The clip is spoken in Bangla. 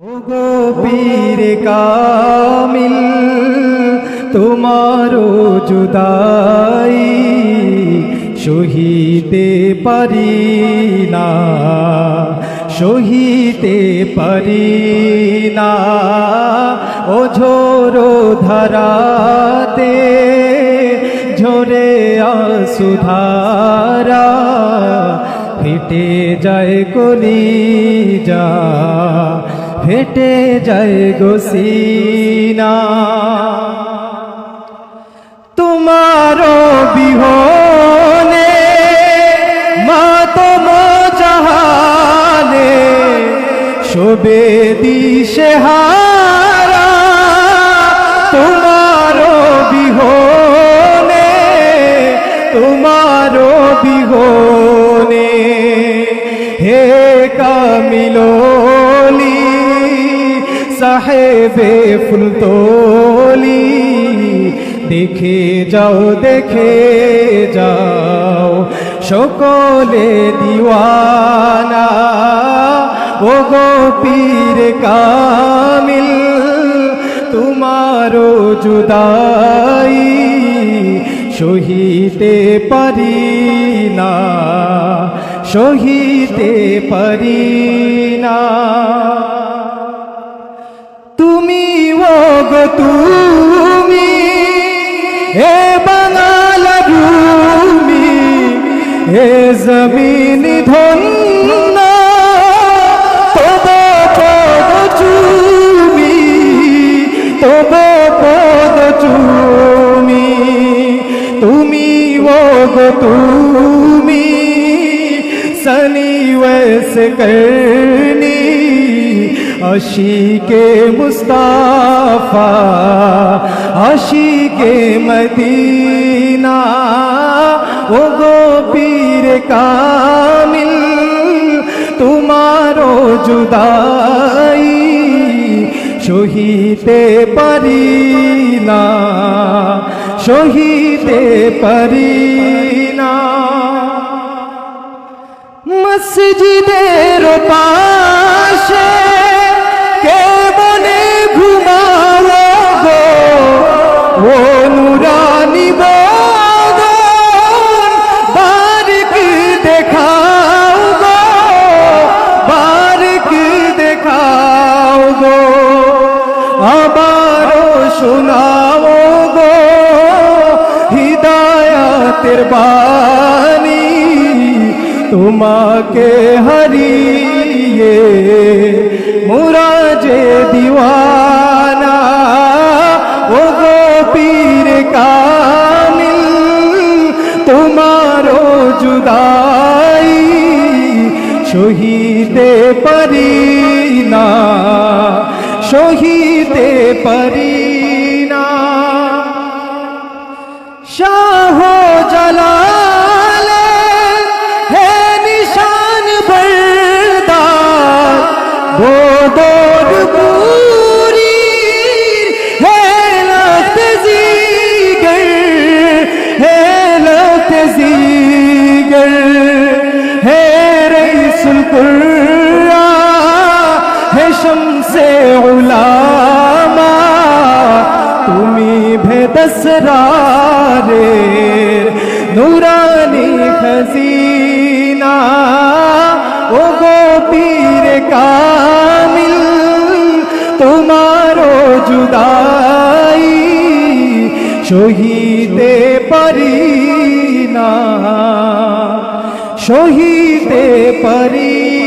ওগো পীর কামিল, তোমারও জুদাই সহিতে পারি না, সহিতে পারি না। ও ঝোরো ধারাতে ঝরে আসুধারা ফেটে যায় কলি যা ফেটে যায় গোসিনা তোমারও বিহনে মা তোম জাহানে শোবে দিশে হারা। তোমারও বিহনে তোমারও বিহনে হে কামিলোলি সাহেবে ফুলতলি। দেখে যাও দেখে যাও সকলে দিওয়ানা। ও গো পীর কামিল, তোমারও জুদাই সহিতে পারি না, সহিতে পারি না। গো তুমি, হে বাঙাল ভূমি, হে জমিন ধন্য, তব পদ চুমি তুমি ও গো তুমি সনি ওয়েস কর আশিকে মুস্তাফা, আশিকে মদিনা। ও গো পীর কামিল, তোমারও জুদাই সহিতে পারি না, সহিতে পারি না। মসজিদের পাশে আবারও শোনাও গো, হৃদয়াতের বাণী তোমাকে হারিয়ে মোরা যে দিওয়ানা, ও গো পীর কামিল, তোমারও জুদাই সহিতে পারি না। সহিতে পারি না শাহ জালাল হে নিশান বরদার বদর পুরি হে লখত জিগর হে লখত জিগর হে রইসুল কুর্রা হে ভেদসরারের নুরানি খজিনা ও গো পীর কামিল তোমারও জুদাই সহিতে পারি না সহিতে পারি